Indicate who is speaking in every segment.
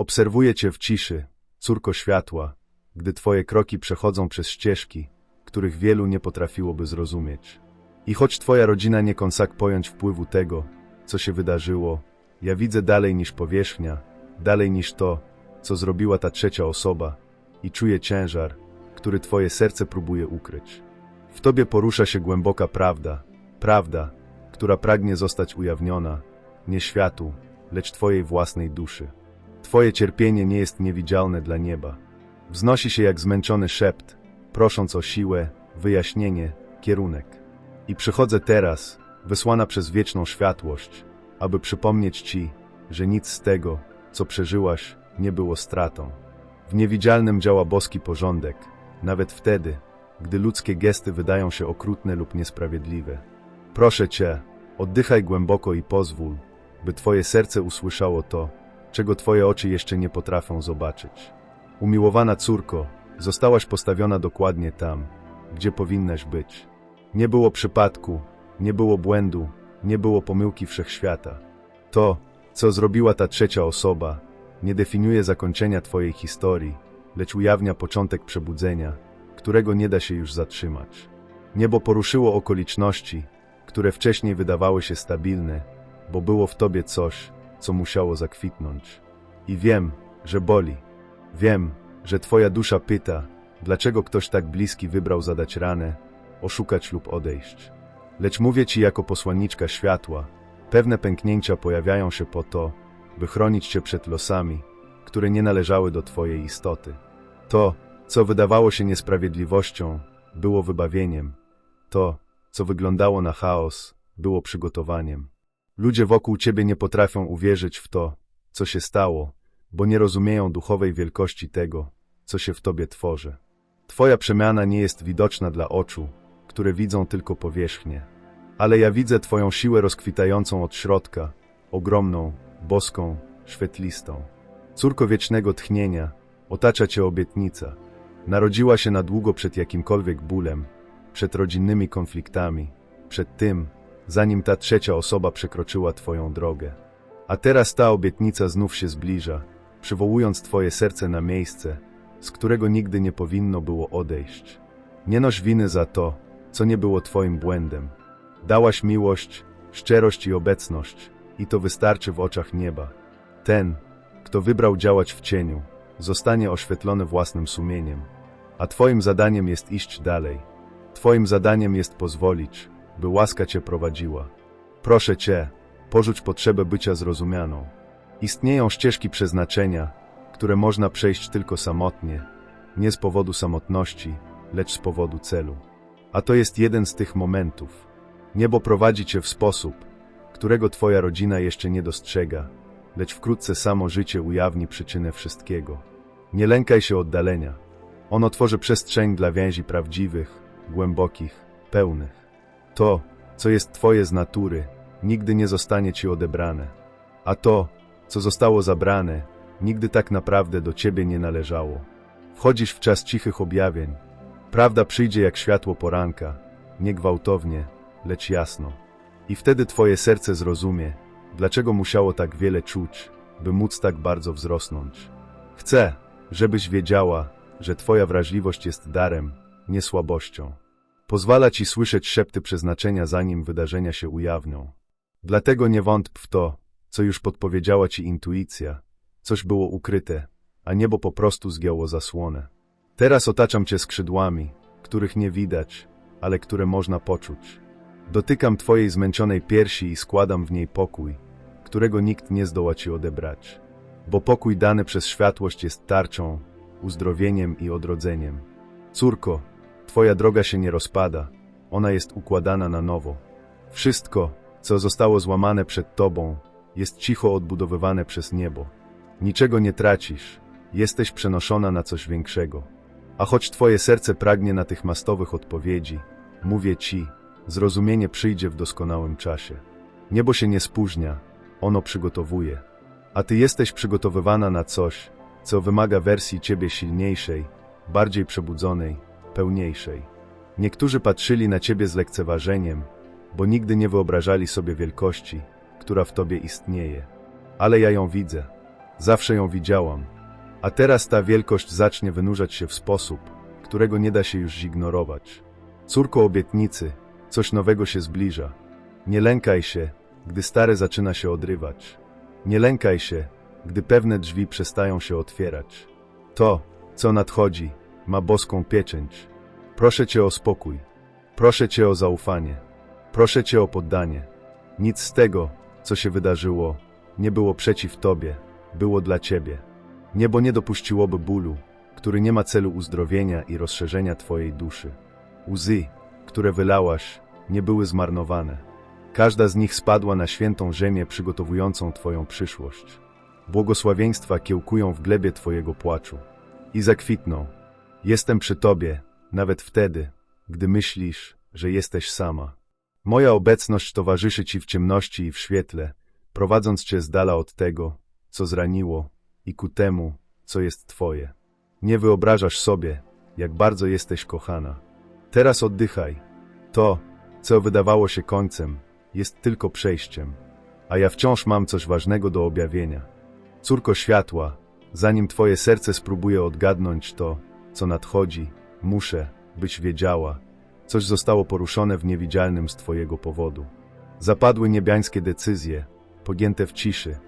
Speaker 1: Obserwuję cię w ciszy, córko światła, gdy twoje kroki przechodzą przez ścieżki, których wielu nie potrafiłoby zrozumieć. I choć twoja rodzina nie konsak pojąć wpływu tego, co się wydarzyło, ja widzę dalej niż powierzchnia, dalej niż to, co zrobiła ta trzecia osoba, i czuję ciężar, który twoje serce próbuje ukryć. W tobie porusza się głęboka prawda, prawda, która pragnie zostać ujawniona, nie światu, lecz twojej własnej duszy. Twoje cierpienie nie jest niewidzialne dla nieba. Wznosi się jak zmęczony szept, prosząc o siłę, wyjaśnienie, kierunek. I przychodzę teraz, wysłana przez wieczną światłość, aby przypomnieć Ci, że nic z tego, co przeżyłaś, nie było stratą. W niewidzialnym działa boski porządek, nawet wtedy, gdy ludzkie gesty wydają się okrutne lub niesprawiedliwe. Proszę Cię, oddychaj głęboko i pozwól, by Twoje serce usłyszało to, czego Twoje oczy jeszcze nie potrafią zobaczyć. Umiłowana córko, zostałaś postawiona dokładnie tam, gdzie powinnaś być. Nie było przypadku, nie było błędu, nie było pomyłki wszechświata. To, co zrobiła ta trzecia osoba, nie definiuje zakończenia Twojej historii, lecz ujawnia początek przebudzenia, którego nie da się już zatrzymać. Niebo poruszyło okoliczności, które wcześniej wydawały się stabilne, bo było w Tobie coś, co musiało zakwitnąć. I wiem, że boli. Wiem, że Twoja dusza pyta, dlaczego ktoś tak bliski wybrał zadać ranę, oszukać lub odejść. Lecz mówię Ci jako posłanniczka światła, pewne pęknięcia pojawiają się po to, by chronić Cię przed losami, które nie należały do Twojej istoty. To, co wydawało się niesprawiedliwością, było wybawieniem. To, co wyglądało na chaos, było przygotowaniem. Ludzie wokół Ciebie nie potrafią uwierzyć w to, co się stało, bo nie rozumieją duchowej wielkości tego, co się w Tobie tworzy. Twoja przemiana nie jest widoczna dla oczu, które widzą tylko powierzchnię. Ale ja widzę Twoją siłę rozkwitającą od środka, ogromną, boską, świetlistą. Córko wiecznego tchnienia, otacza Cię obietnica. Narodziła się na długo przed jakimkolwiek bólem, przed rodzinnymi konfliktami, przed tym, zanim ta trzecia osoba przekroczyła Twoją drogę. A teraz ta obietnica znów się zbliża, przywołując Twoje serce na miejsce, z którego nigdy nie powinno było odejść. Nie noś winy za to, co nie było Twoim błędem. Dałaś miłość, szczerość i obecność, i to wystarczy w oczach nieba. Ten, kto wybrał działać w cieniu, zostanie oświetlony własnym sumieniem, a Twoim zadaniem jest iść dalej. Twoim zadaniem jest pozwolić, by łaska Cię prowadziła. Proszę Cię, porzuć potrzebę bycia zrozumianą. Istnieją ścieżki przeznaczenia, które można przejść tylko samotnie, nie z powodu samotności, lecz z powodu celu. A to jest jeden z tych momentów. Niebo prowadzi Cię w sposób, którego Twoja rodzina jeszcze nie dostrzega, lecz wkrótce samo życie ujawni przyczynę wszystkiego. Nie lękaj się oddalenia. Ono tworzy przestrzeń dla więzi prawdziwych, głębokich, pełnych. To, co jest Twoje z natury, nigdy nie zostanie Ci odebrane. A to, co zostało zabrane, nigdy tak naprawdę do Ciebie nie należało. Wchodzisz w czas cichych objawień. Prawda przyjdzie jak światło poranka, nie gwałtownie, lecz jasno. I wtedy Twoje serce zrozumie, dlaczego musiało tak wiele czuć, by móc tak bardzo wzrosnąć. Chcę, żebyś wiedziała, że Twoja wrażliwość jest darem, nie słabością. Pozwala Ci słyszeć szepty przeznaczenia, zanim wydarzenia się ujawnią. Dlatego nie wątp w to, co już podpowiedziała Ci intuicja. Coś było ukryte, a niebo po prostu zgięło zasłonę. Teraz otaczam Cię skrzydłami, których nie widać, ale które można poczuć. Dotykam Twojej zmęczonej piersi i składam w niej pokój, którego nikt nie zdoła Ci odebrać. Bo pokój dany przez światłość jest tarczą, uzdrowieniem i odrodzeniem. Córko, Twoja droga się nie rozpada, ona jest układana na nowo. Wszystko, co zostało złamane przed Tobą, jest cicho odbudowywane przez niebo. Niczego nie tracisz, jesteś przenoszona na coś większego. A choć Twoje serce pragnie natychmiastowych odpowiedzi, mówię Ci, zrozumienie przyjdzie w doskonałym czasie. Niebo się nie spóźnia, ono przygotowuje. A Ty jesteś przygotowywana na coś, co wymaga wersji Ciebie silniejszej, bardziej przebudzonej, pełniejszej. Niektórzy patrzyli na Ciebie z lekceważeniem, bo nigdy nie wyobrażali sobie wielkości, która w Tobie istnieje. Ale ja ją widzę. Zawsze ją widziałam. A teraz ta wielkość zacznie wynurzać się w sposób, którego nie da się już zignorować. Córko obietnicy, coś nowego się zbliża. Nie lękaj się, gdy stare zaczyna się odrywać. Nie lękaj się, gdy pewne drzwi przestają się otwierać. To, co nadchodzi, ma boską pieczęć. Proszę Cię o spokój. Proszę Cię o zaufanie. Proszę Cię o poddanie. Nic z tego, co się wydarzyło, nie było przeciw Tobie, było dla Ciebie. Niebo nie dopuściłoby bólu, który nie ma celu uzdrowienia i rozszerzenia Twojej duszy. Łzy, które wylałaś, nie były zmarnowane. Każda z nich spadła na świętą ziemię przygotowującą Twoją przyszłość. Błogosławieństwa kiełkują w glebie Twojego płaczu i zakwitną. Jestem przy Tobie, nawet wtedy, gdy myślisz, że jesteś sama. Moja obecność towarzyszy Ci w ciemności i w świetle, prowadząc Cię z dala od tego, co zraniło, i ku temu, co jest Twoje. Nie wyobrażasz sobie, jak bardzo jesteś kochana. Teraz oddychaj. To, co wydawało się końcem, jest tylko przejściem, a ja wciąż mam coś ważnego do objawienia. Córko światła, zanim Twoje serce spróbuje odgadnąć to, co nadchodzi, muszę, byś wiedziała, coś zostało poruszone w niewidzialnym z Twojego powodu. Zapadły niebiańskie decyzje, pogięte w ciszy,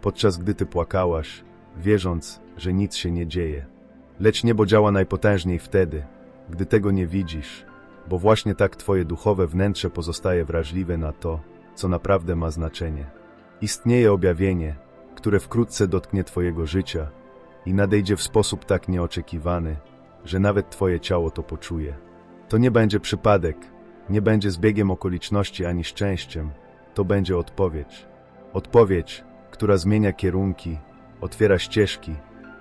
Speaker 1: podczas gdy Ty płakałaś, wierząc, że nic się nie dzieje. Lecz niebo działa najpotężniej wtedy, gdy tego nie widzisz, bo właśnie tak Twoje duchowe wnętrze pozostaje wrażliwe na to, co naprawdę ma znaczenie. Istnieje objawienie, które wkrótce dotknie Twojego życia i nadejdzie w sposób tak nieoczekiwany, że nawet Twoje ciało to poczuje. To nie będzie przypadek, nie będzie zbiegiem okoliczności ani szczęściem, to będzie odpowiedź. Odpowiedź, która zmienia kierunki, otwiera ścieżki,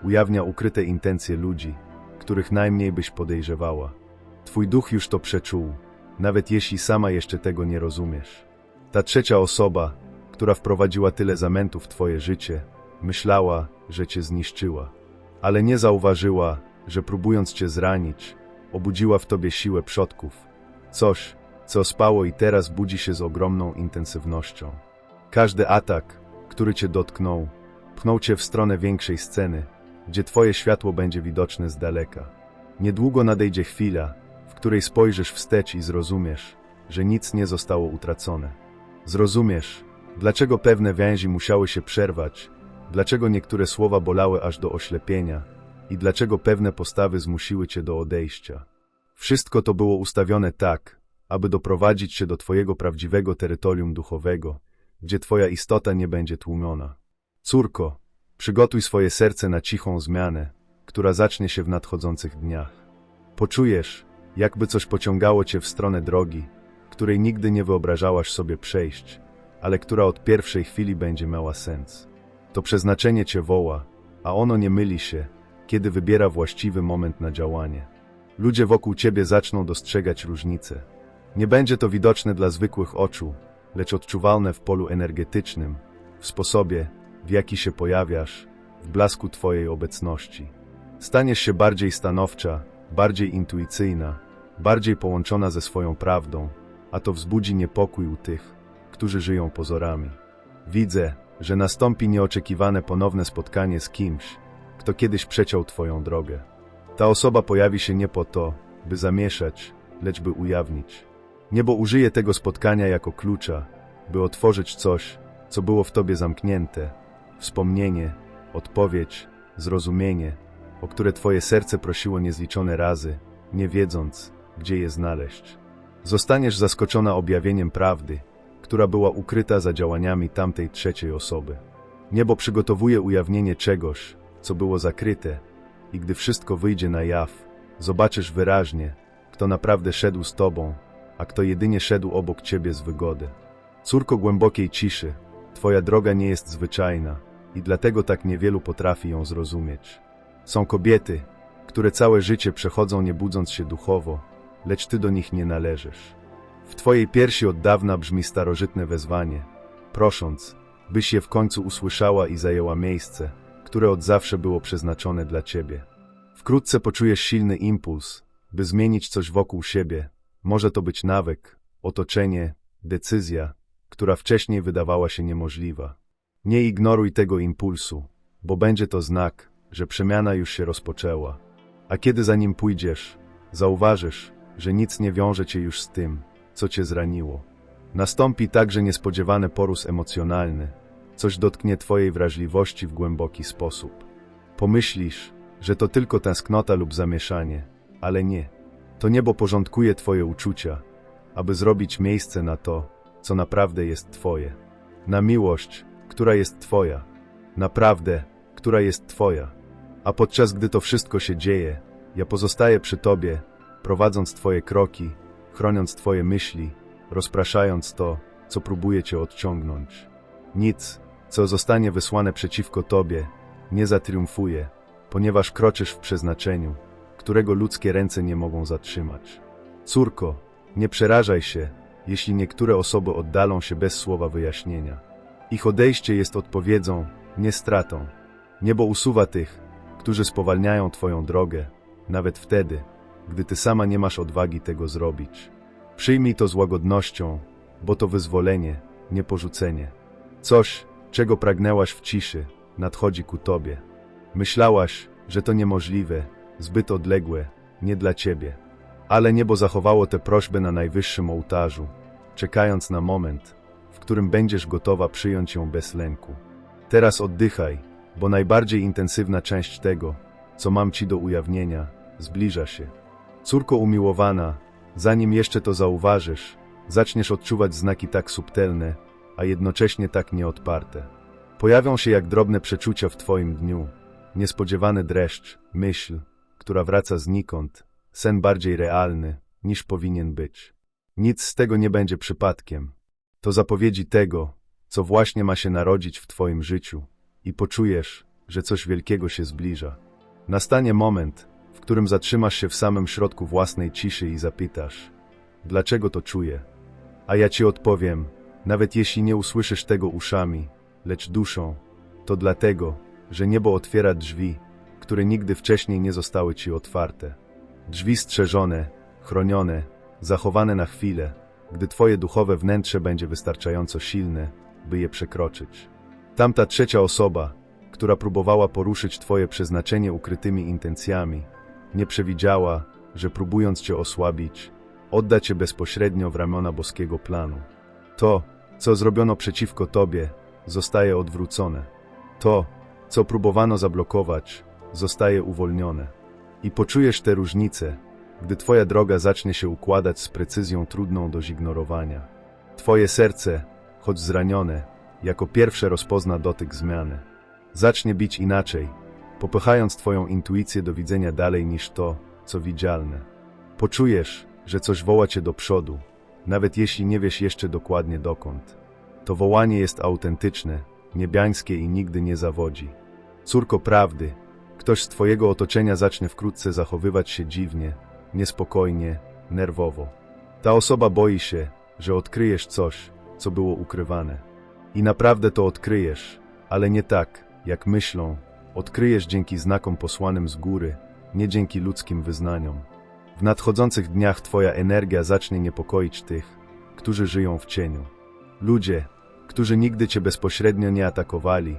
Speaker 1: ujawnia ukryte intencje ludzi, których najmniej byś podejrzewała. Twój duch już to przeczuł, nawet jeśli sama jeszcze tego nie rozumiesz. Ta trzecia osoba, która wprowadziła tyle zamętu w Twoje życie, myślała, że Cię zniszczyła, ale nie zauważyła, że próbując Cię zranić, obudziła w Tobie siłę przodków. Coś, co spało i teraz budzi się z ogromną intensywnością. Każdy atak, który Cię dotknął, pchnął Cię w stronę większej sceny, gdzie Twoje światło będzie widoczne z daleka. Niedługo nadejdzie chwila, w której spojrzysz wstecz i zrozumiesz, że nic nie zostało utracone. Zrozumiesz, dlaczego pewne więzi musiały się przerwać, dlaczego niektóre słowa bolały aż do oślepienia i dlaczego pewne postawy zmusiły cię do odejścia. Wszystko to było ustawione tak, aby doprowadzić cię do twojego prawdziwego terytorium duchowego, gdzie twoja istota nie będzie tłumiona. Córko, przygotuj swoje serce na cichą zmianę, która zacznie się w nadchodzących dniach. Poczujesz, jakby coś pociągało cię w stronę drogi, której nigdy nie wyobrażałaś sobie przejść, ale która od pierwszej chwili będzie miała sens. To przeznaczenie cię woła, a ono nie myli się, kiedy wybiera właściwy moment na działanie. Ludzie wokół ciebie zaczną dostrzegać różnice. Nie będzie to widoczne dla zwykłych oczu, lecz odczuwalne w polu energetycznym, w sposobie, w jaki się pojawiasz, w blasku twojej obecności. Staniesz się bardziej stanowcza, bardziej intuicyjna, bardziej połączona ze swoją prawdą, a to wzbudzi niepokój u tych, którzy żyją pozorami. Widzę, że nastąpi nieoczekiwane ponowne spotkanie z kimś, kto kiedyś przeciął Twoją drogę. Ta osoba pojawi się nie po to, by zamieszać, lecz by ujawnić. Niebo użyje tego spotkania jako klucza, by otworzyć coś, co było w Tobie zamknięte, wspomnienie, odpowiedź, zrozumienie, o które Twoje serce prosiło niezliczone razy, nie wiedząc, gdzie je znaleźć. Zostaniesz zaskoczona objawieniem prawdy, która była ukryta za działaniami tamtej trzeciej osoby. Niebo przygotowuje ujawnienie czegoś, co było zakryte, i gdy wszystko wyjdzie na jaw, zobaczysz wyraźnie, kto naprawdę szedł z tobą, a kto jedynie szedł obok ciebie z wygody. Córko głębokiej ciszy, twoja droga nie jest zwyczajna i dlatego tak niewielu potrafi ją zrozumieć. Są kobiety, które całe życie przechodzą nie budząc się duchowo, lecz ty do nich nie należysz. W twojej piersi od dawna brzmi starożytne wezwanie, prosząc, byś je w końcu usłyszała i zajęła miejsce, które od zawsze było przeznaczone dla ciebie. Wkrótce poczujesz silny impuls, by zmienić coś wokół siebie. Może to być nawyk, otoczenie, decyzja, która wcześniej wydawała się niemożliwa. Nie ignoruj tego impulsu. bo będzie to znak, że przemiana już się rozpoczęła. A kiedy za nim pójdziesz, zauważysz, że nic nie wiąże cię już z tym, co cię zraniło. Nastąpi także niespodziewany poróz emocjonalny, coś dotknie twojej wrażliwości w głęboki sposób. Pomyślisz, że to tylko tęsknota lub zamieszanie, ale nie. To niebo porządkuje twoje uczucia, aby zrobić miejsce na to, co naprawdę jest twoje. Na miłość, która jest twoja. Naprawdę, która jest twoja. A podczas gdy to wszystko się dzieje, ja pozostaję przy tobie, prowadząc twoje kroki, chroniąc twoje myśli, rozpraszając to, co próbuje cię odciągnąć. Nic, co zostanie wysłane przeciwko tobie, nie zatriumfuje, ponieważ kroczysz w przeznaczeniu, którego ludzkie ręce nie mogą zatrzymać. Córko, nie przerażaj się, jeśli niektóre osoby oddalą się bez słowa wyjaśnienia. Ich odejście jest odpowiedzią, nie stratą. Niebo usuwa tych, którzy spowalniają Twoją drogę, nawet wtedy, gdy Ty sama nie masz odwagi tego zrobić. Przyjmij to z łagodnością, bo to wyzwolenie, nie porzucenie. Coś, czego pragnęłaś w ciszy, nadchodzi ku Tobie. Myślałaś, że to niemożliwe, zbyt odległe, nie dla Ciebie. Ale niebo zachowało tę prośbę na najwyższym ołtarzu, czekając na moment, w którym będziesz gotowa przyjąć ją bez lęku. Teraz oddychaj, bo najbardziej intensywna część tego, co mam Ci do ujawnienia, zbliża się. Córko umiłowana, zanim jeszcze to zauważysz, zaczniesz odczuwać znaki tak subtelne, a jednocześnie tak nieodparte. Pojawią się jak drobne przeczucia w Twoim dniu, niespodziewany dreszcz, myśl, która wraca znikąd, sen bardziej realny, niż powinien być. Nic z tego nie będzie przypadkiem. To zapowiedzi tego, co właśnie ma się narodzić w Twoim życiu i poczujesz, że coś wielkiego się zbliża. Nastanie moment, w którym zatrzymasz się w samym środku własnej ciszy i zapytasz, dlaczego to czuję? A ja Ci odpowiem, nawet jeśli nie usłyszysz tego uszami, lecz duszą, to dlatego, że niebo otwiera drzwi, które nigdy wcześniej nie zostały Ci otwarte. Drzwi strzeżone, chronione, zachowane na chwilę, gdy Twoje duchowe wnętrze będzie wystarczająco silne, by je przekroczyć. Tamta trzecia osoba, która próbowała poruszyć Twoje przeznaczenie ukrytymi intencjami, nie przewidziała, że próbując Cię osłabić, odda Cię bezpośrednio w ramiona boskiego planu. To, co zrobiono przeciwko Tobie, zostaje odwrócone. To, co próbowano zablokować, zostaje uwolnione. I poczujesz te różnice, gdy Twoja droga zacznie się układać z precyzją trudną do zignorowania. Twoje serce, choć zranione, jako pierwsze rozpozna dotyk zmiany. Zacznie bić inaczej, popychając Twoją intuicję do widzenia dalej niż to, co widzialne. Poczujesz, że coś woła Cię do przodu, nawet jeśli nie wiesz jeszcze dokładnie dokąd. To wołanie jest autentyczne, niebiańskie i nigdy nie zawodzi. Córko prawdy, ktoś z Twojego otoczenia zacznie wkrótce zachowywać się dziwnie, niespokojnie, nerwowo. Ta osoba boi się, że odkryjesz coś, co było ukrywane. I naprawdę to odkryjesz, ale nie tak, jak myślą. Odkryjesz dzięki znakom posłanym z góry, nie dzięki ludzkim wyznaniom. W nadchodzących dniach Twoja energia zacznie niepokoić tych, którzy żyją w cieniu. Ludzie, którzy nigdy Cię bezpośrednio nie atakowali,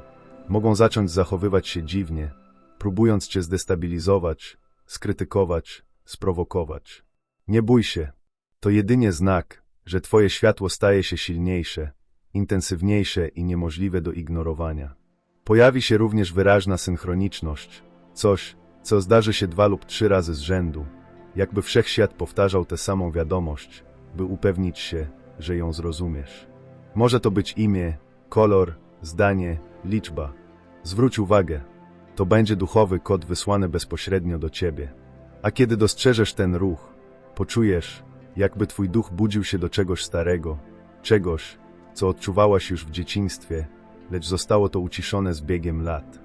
Speaker 1: mogą zacząć zachowywać się dziwnie, próbując Cię zdestabilizować, skrytykować, sprowokować. Nie bój się. To jedynie znak, że Twoje światło staje się silniejsze, intensywniejsze i niemożliwe do ignorowania. Pojawi się również wyraźna synchroniczność, coś, co zdarzy się dwa lub trzy razy z rzędu, jakby wszechświat powtarzał tę samą wiadomość, by upewnić się, że ją zrozumiesz. Może to być imię, kolor, zdanie, liczba. Zwróć uwagę, to będzie duchowy kod wysłany bezpośrednio do ciebie. A kiedy dostrzeżesz ten ruch, poczujesz, jakby twój duch budził się do czegoś starego, czegoś, co odczuwałaś już w dzieciństwie, lecz zostało to uciszone z biegiem lat.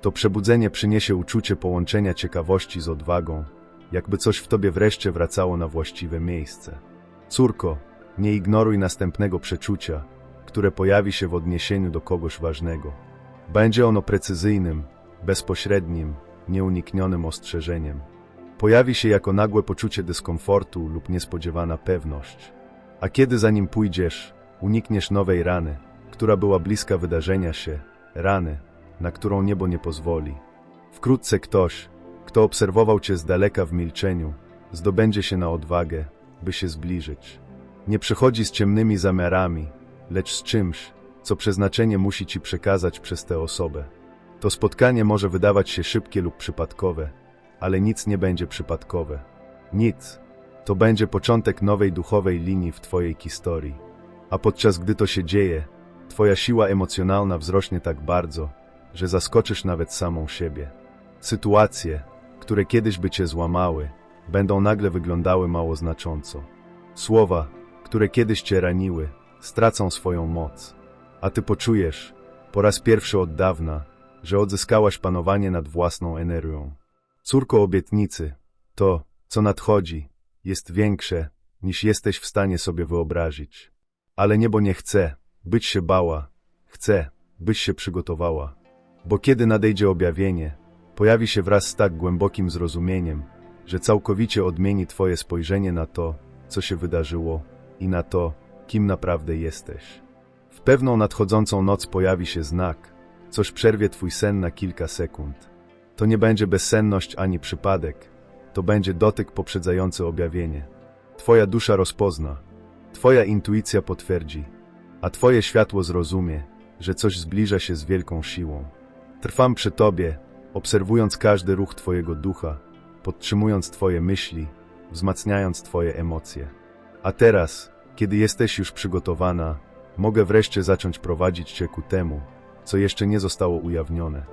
Speaker 1: To przebudzenie przyniesie uczucie połączenia ciekawości z odwagą, jakby coś w tobie wreszcie wracało na właściwe miejsce. Córko, nie ignoruj następnego przeczucia, które pojawi się w odniesieniu do kogoś ważnego. Będzie ono precyzyjnym, bezpośrednim, nieuniknionym ostrzeżeniem. Pojawi się jako nagłe poczucie dyskomfortu lub niespodziewana pewność. A kiedy za nim pójdziesz, unikniesz nowej rany, która była bliska wydarzenia się, rany, na którą niebo nie pozwoli. Wkrótce ktoś, kto obserwował cię z daleka w milczeniu, zdobędzie się na odwagę, by się zbliżyć. Nie przychodzi z ciemnymi zamiarami, lecz z czymś, co przeznaczenie musi ci przekazać przez tę osobę. To spotkanie może wydawać się szybkie lub przypadkowe, ale nic nie będzie przypadkowe. Nic. To będzie początek nowej duchowej linii w Twojej historii. A podczas gdy to się dzieje, Twoja siła emocjonalna wzrośnie tak bardzo, że zaskoczysz nawet samą siebie. Sytuacje, które kiedyś by Cię złamały, będą nagle wyglądały mało znacząco. Słowa, które kiedyś Cię raniły, stracą swoją moc. A Ty poczujesz, po raz pierwszy od dawna, że odzyskałaś panowanie nad własną energią. Córko obietnicy, to, co nadchodzi, jest większe, niż jesteś w stanie sobie wyobrazić. Ale niebo nie chce, byś się bała, chce, byś się przygotowała. Bo kiedy nadejdzie objawienie, pojawi się wraz z tak głębokim zrozumieniem, że całkowicie odmieni Twoje spojrzenie na to, co się wydarzyło i na to, kim naprawdę jesteś. W pewną nadchodzącą noc pojawi się znak, coś przerwie Twój sen na kilka sekund. To nie będzie bezsenność ani przypadek, to będzie dotyk poprzedzający objawienie. Twoja dusza rozpozna, Twoja intuicja potwierdzi, a Twoje światło zrozumie, że coś zbliża się z wielką siłą. Trwam przy Tobie, obserwując każdy ruch Twojego ducha, podtrzymując Twoje myśli, wzmacniając Twoje emocje. A teraz, kiedy jesteś już przygotowana, mogę wreszcie zacząć prowadzić Cię ku temu, co jeszcze nie zostało ujawnione.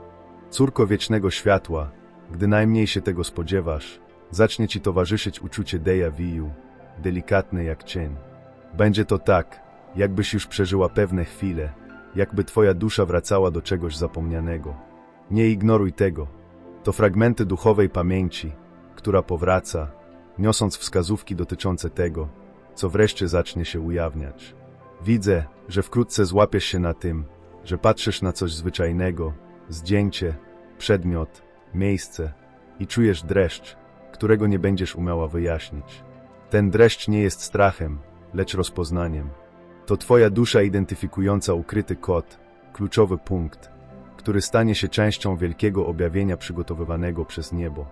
Speaker 1: Córko wiecznego światła, gdy najmniej się tego spodziewasz, zacznie Ci towarzyszyć uczucie deja vu, delikatne jak cień. Będzie to tak, jakbyś już przeżyła pewne chwile, jakby Twoja dusza wracała do czegoś zapomnianego. Nie ignoruj tego. To fragmenty duchowej pamięci, która powraca, niosąc wskazówki dotyczące tego, co wreszcie zacznie się ujawniać. Widzę, że wkrótce złapiesz się na tym, że patrzysz na coś zwyczajnego, zdjęcie, przedmiot, miejsce i czujesz dreszcz, którego nie będziesz umiała wyjaśnić. Ten dreszcz nie jest strachem, lecz rozpoznaniem. To Twoja dusza identyfikująca ukryty kod, kluczowy punkt, który stanie się częścią wielkiego objawienia przygotowywanego przez niebo.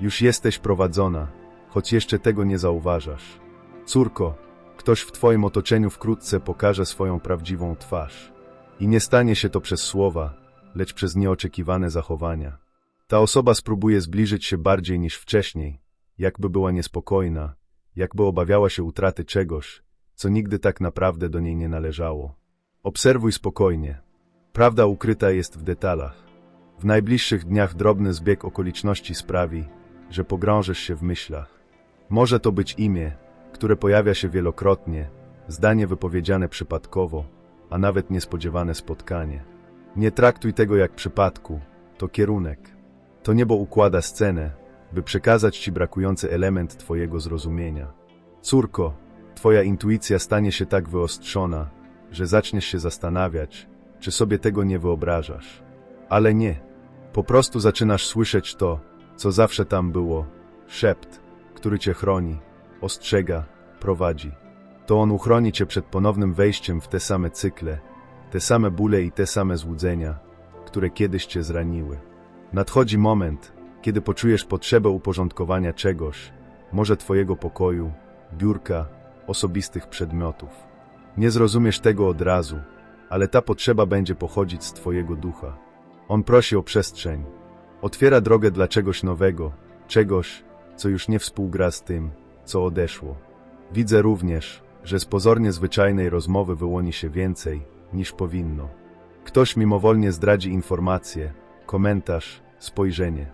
Speaker 1: Już jesteś prowadzona, choć jeszcze tego nie zauważasz. Córko, ktoś w Twoim otoczeniu wkrótce pokaże swoją prawdziwą twarz. I nie stanie się to przez słowa, lecz przez nieoczekiwane zachowania. Ta osoba spróbuje zbliżyć się bardziej niż wcześniej, jakby była niespokojna, jakby obawiała się utraty czegoś, co nigdy tak naprawdę do niej nie należało. Obserwuj spokojnie. Prawda ukryta jest w detalach. W najbliższych dniach drobny zbieg okoliczności sprawi, że pogrążysz się w myślach. Może to być imię, które pojawia się wielokrotnie, zdanie wypowiedziane przypadkowo, a nawet niespodziewane spotkanie. Nie traktuj tego jak przypadku, to kierunek. To niebo układa scenę, by przekazać ci brakujący element twojego zrozumienia. Córko, twoja intuicja stanie się tak wyostrzona, że zaczniesz się zastanawiać, czy sobie tego nie wyobrażasz. Ale nie. Po prostu zaczynasz słyszeć to, co zawsze tam było, szept, który cię chroni, ostrzega, prowadzi. To on uchroni cię przed ponownym wejściem w te same cykle, te same bóle i te same złudzenia, które kiedyś cię zraniły. Nadchodzi moment, kiedy poczujesz potrzebę uporządkowania czegoś, może twojego pokoju, biurka, osobistych przedmiotów. Nie zrozumiesz tego od razu, ale ta potrzeba będzie pochodzić z twojego ducha. On prosi o przestrzeń, otwiera drogę dla czegoś nowego, czegoś, co już nie współgra z tym, co odeszło. Widzę również, że z pozornie zwyczajnej rozmowy wyłoni się więcej, niż powinno. Ktoś mimowolnie zdradzi informację, komentarz, spojrzenie,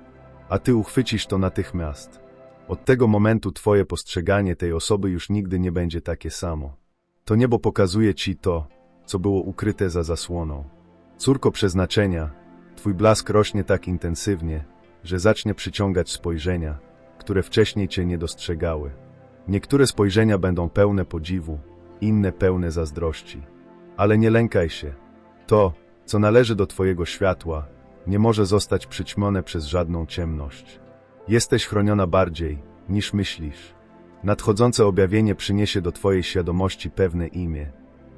Speaker 1: a ty uchwycisz to natychmiast. Od tego momentu twoje postrzeganie tej osoby już nigdy nie będzie takie samo. To niebo pokazuje ci to, co było ukryte za zasłoną. Córko przeznaczenia, twój blask rośnie tak intensywnie, że zacznie przyciągać spojrzenia, które wcześniej cię nie dostrzegały. Niektóre spojrzenia będą pełne podziwu, inne pełne zazdrości. Ale nie lękaj się. To, co należy do Twojego światła, nie może zostać przyćmione przez żadną ciemność. Jesteś chroniona bardziej, niż myślisz. Nadchodzące objawienie przyniesie do Twojej świadomości pewne imię.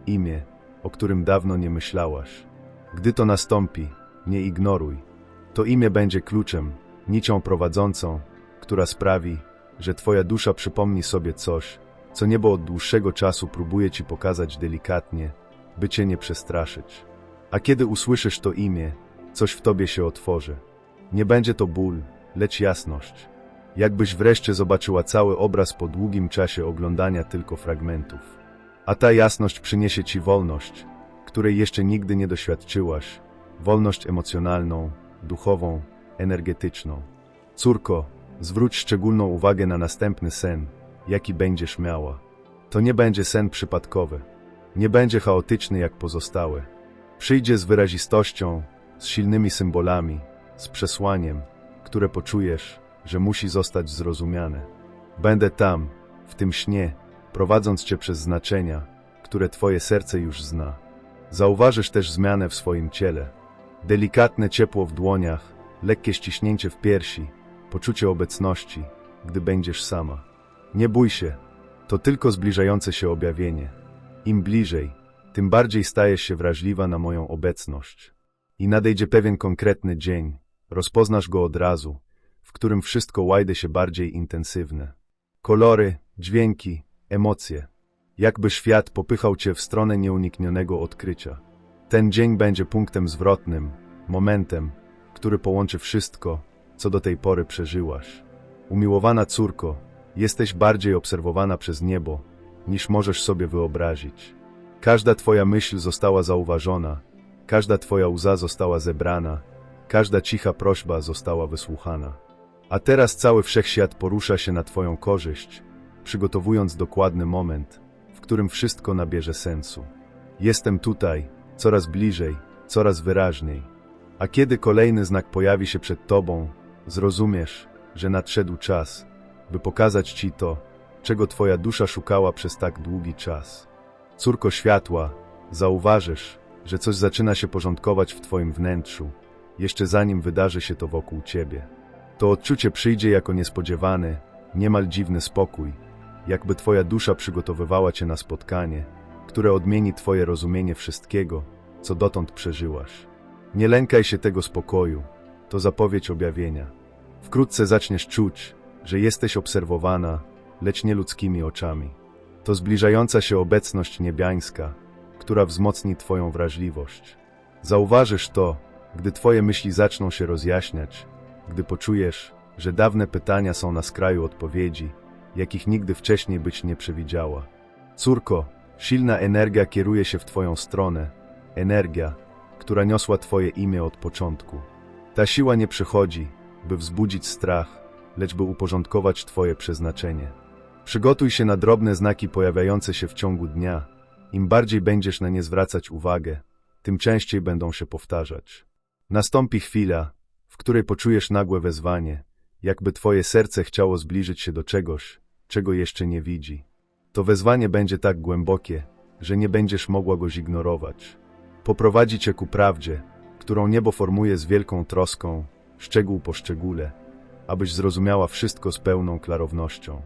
Speaker 1: Imię, o którym dawno nie myślałaś. Gdy to nastąpi, nie ignoruj. To imię będzie kluczem, nicią prowadzącą, która sprawi, że twoja dusza przypomni sobie coś, co niebo od dłuższego czasu próbuje ci pokazać delikatnie, by cię nie przestraszyć. A kiedy usłyszysz to imię, coś w tobie się otworzy. Nie będzie to ból, lecz jasność. Jakbyś wreszcie zobaczyła cały obraz po długim czasie oglądania tylko fragmentów. A ta jasność przyniesie ci wolność, której jeszcze nigdy nie doświadczyłaś, wolność emocjonalną, duchową, energetyczną. Córko, zwróć szczególną uwagę na następny sen, jaki będziesz miała. To nie będzie sen przypadkowy. Nie będzie chaotyczny jak pozostałe. Przyjdzie z wyrazistością, z silnymi symbolami, z przesłaniem, które poczujesz, że musi zostać zrozumiane. Będę tam, w tym śnie, prowadząc cię przez znaczenia, które twoje serce już zna. Zauważysz też zmianę w swoim ciele. Delikatne ciepło w dłoniach, lekkie ściśnięcie w piersi, poczucie obecności, gdy będziesz sama. Nie bój się, to tylko zbliżające się objawienie. Im bliżej, tym bardziej stajesz się wrażliwa na moją obecność. I nadejdzie pewien konkretny dzień, rozpoznasz go od razu, w którym wszystko łajde się bardziej intensywne. Kolory, dźwięki, emocje. Jakby świat popychał cię w stronę nieuniknionego odkrycia. Ten dzień będzie punktem zwrotnym, momentem, który połączy wszystko, co do tej pory przeżyłaś. Umiłowana córko, jesteś bardziej obserwowana przez niebo, niż możesz sobie wyobrazić. Każda twoja myśl została zauważona, każda twoja łza została zebrana, każda cicha prośba została wysłuchana. A teraz cały wszechświat porusza się na twoją korzyść, przygotowując dokładny moment, w którym wszystko nabierze sensu. Jestem tutaj, coraz bliżej, coraz wyraźniej. A kiedy kolejny znak pojawi się przed tobą, zrozumiesz, że nadszedł czas, by pokazać ci to, czego twoja dusza szukała przez tak długi czas. Córko światła, zauważysz, że coś zaczyna się porządkować w twoim wnętrzu, jeszcze zanim wydarzy się to wokół ciebie. To odczucie przyjdzie jako niespodziewany, niemal dziwny spokój, jakby twoja dusza przygotowywała cię na spotkanie, które odmieni twoje rozumienie wszystkiego, co dotąd przeżyłaś. Nie lękaj się tego spokoju, to zapowiedź objawienia. Wkrótce zaczniesz czuć, że jesteś obserwowana, lecz nie ludzkimi oczami. To zbliżająca się obecność niebiańska, która wzmocni Twoją wrażliwość. Zauważysz to, gdy Twoje myśli zaczną się rozjaśniać, gdy poczujesz, że dawne pytania są na skraju odpowiedzi, jakich nigdy wcześniej być nie przewidziała. Córko, silna energia kieruje się w Twoją stronę, energia, która niosła Twoje imię od początku. Ta siła nie przychodzi, by wzbudzić strach, lecz by uporządkować Twoje przeznaczenie. Przygotuj się na drobne znaki pojawiające się w ciągu dnia. Im bardziej będziesz na nie zwracać uwagę, tym częściej będą się powtarzać. Nastąpi chwila, w której poczujesz nagłe wezwanie, jakby Twoje serce chciało zbliżyć się do czegoś, czego jeszcze nie widzi. To wezwanie będzie tak głębokie, że nie będziesz mogła go zignorować. Poprowadzi Cię ku prawdzie, którą niebo formuje z wielką troską, szczegół po szczególe, abyś zrozumiała wszystko z pełną klarownością.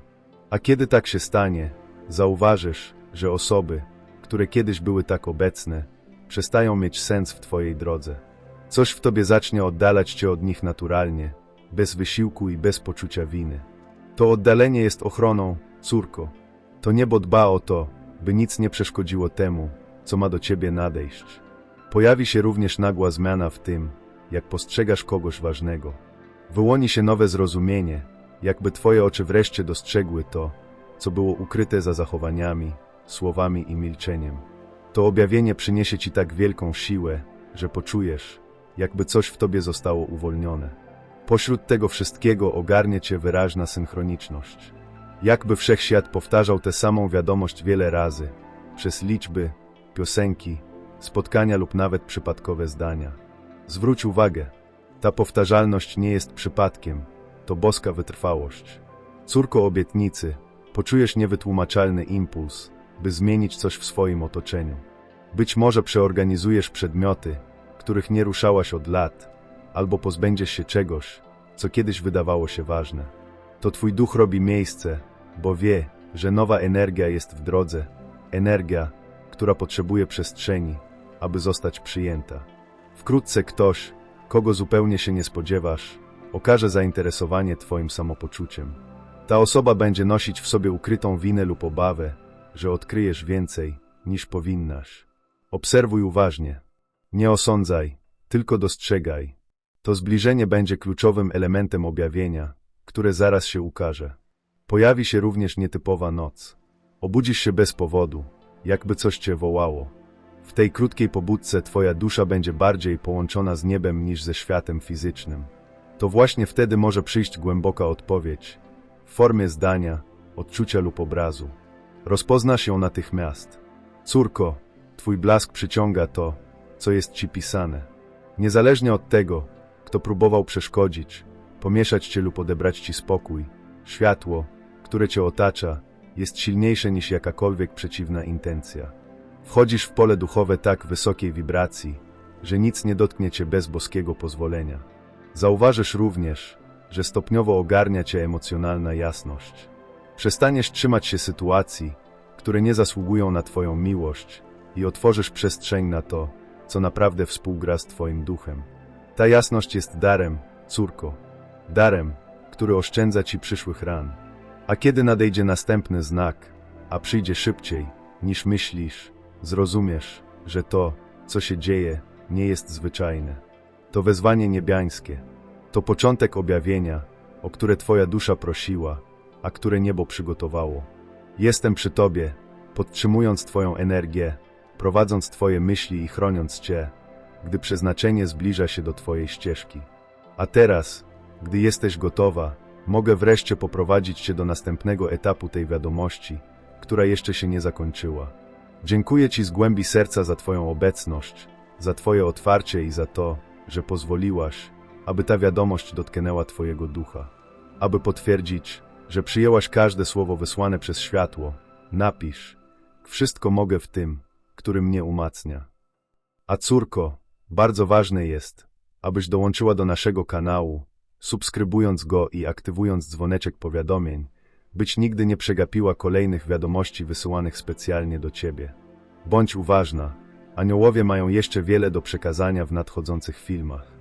Speaker 1: A kiedy tak się stanie, zauważysz, że osoby, które kiedyś były tak obecne, przestają mieć sens w Twojej drodze. Coś w Tobie zacznie oddalać Cię od nich naturalnie, bez wysiłku i bez poczucia winy. To oddalenie jest ochroną, córko. To niebo dba o to, by nic nie przeszkodziło temu, co ma do Ciebie nadejść. Pojawi się również nagła zmiana w tym, jak postrzegasz kogoś ważnego. Wyłoni się nowe zrozumienie, jakby Twoje oczy wreszcie dostrzegły to, co było ukryte za zachowaniami, słowami i milczeniem. To objawienie przyniesie Ci tak wielką siłę, że poczujesz, jakby coś w Tobie zostało uwolnione. Pośród tego wszystkiego ogarnie Cię wyraźna synchroniczność. Jakby wszechświat powtarzał tę samą wiadomość wiele razy, przez liczby, piosenki, spotkania lub nawet przypadkowe zdania. Zwróć uwagę, ta powtarzalność nie jest przypadkiem, to boska wytrwałość. Córko obietnicy, poczujesz niewytłumaczalny impuls, by zmienić coś w swoim otoczeniu. Być może przeorganizujesz przedmioty, których nie ruszałaś od lat, albo pozbędziesz się czegoś, co kiedyś wydawało się ważne. To twój duch robi miejsce, bo wie, że nowa energia jest w drodze, energia, która potrzebuje przestrzeni, aby zostać przyjęta. Wkrótce ktoś, kogo zupełnie się nie spodziewasz, okaże zainteresowanie Twoim samopoczuciem. Ta osoba będzie nosić w sobie ukrytą winę lub obawę, że odkryjesz więcej niż powinnaś. Obserwuj uważnie. Nie osądzaj, tylko dostrzegaj. To zbliżenie będzie kluczowym elementem objawienia, które zaraz się ukaże. Pojawi się również nietypowa noc. Obudzisz się bez powodu, jakby coś cię wołało. W tej krótkiej pobudce twoja dusza będzie bardziej połączona z niebem niż ze światem fizycznym. To właśnie wtedy może przyjść głęboka odpowiedź, w formie zdania, odczucia lub obrazu. Rozpoznasz ją natychmiast. Córko, twój blask przyciąga to, co jest ci pisane. Niezależnie od tego, kto próbował przeszkodzić, pomieszać cię lub odebrać ci spokój, światło, które cię otacza, jest silniejsze niż jakakolwiek przeciwna intencja. Wchodzisz w pole duchowe tak wysokiej wibracji, że nic nie dotknie cię bez boskiego pozwolenia. Zauważysz również, że stopniowo ogarnia cię emocjonalna jasność. Przestaniesz trzymać się sytuacji, które nie zasługują na twoją miłość i otworzysz przestrzeń na to, co naprawdę współgra z twoim duchem. Ta jasność jest darem, córko, darem, który oszczędza ci przyszłych ran. A kiedy nadejdzie następny znak, a przyjdzie szybciej, niż myślisz, zrozumiesz, że to, co się dzieje, nie jest zwyczajne. To wezwanie niebiańskie. To początek objawienia, o które Twoja dusza prosiła, a które niebo przygotowało. Jestem przy Tobie, podtrzymując Twoją energię, prowadząc Twoje myśli i chroniąc Cię, gdy przeznaczenie zbliża się do Twojej ścieżki. A teraz, gdy jesteś gotowa, mogę wreszcie poprowadzić Cię do następnego etapu tej wiadomości, która jeszcze się nie zakończyła. Dziękuję Ci z głębi serca za Twoją obecność, za Twoje otwarcie i za to, że pozwoliłaś, aby ta wiadomość dotknęła Twojego ducha. Aby potwierdzić, że przyjęłaś każde słowo wysłane przez światło, napisz: Wszystko mogę w tym, który mnie umacnia. A córko, bardzo ważne jest, abyś dołączyła do naszego kanału, subskrybując go i aktywując dzwoneczek powiadomień, być nigdy nie przegapiła kolejnych wiadomości wysyłanych specjalnie do Ciebie. Bądź uważna, aniołowie mają jeszcze wiele do przekazania w nadchodzących filmach.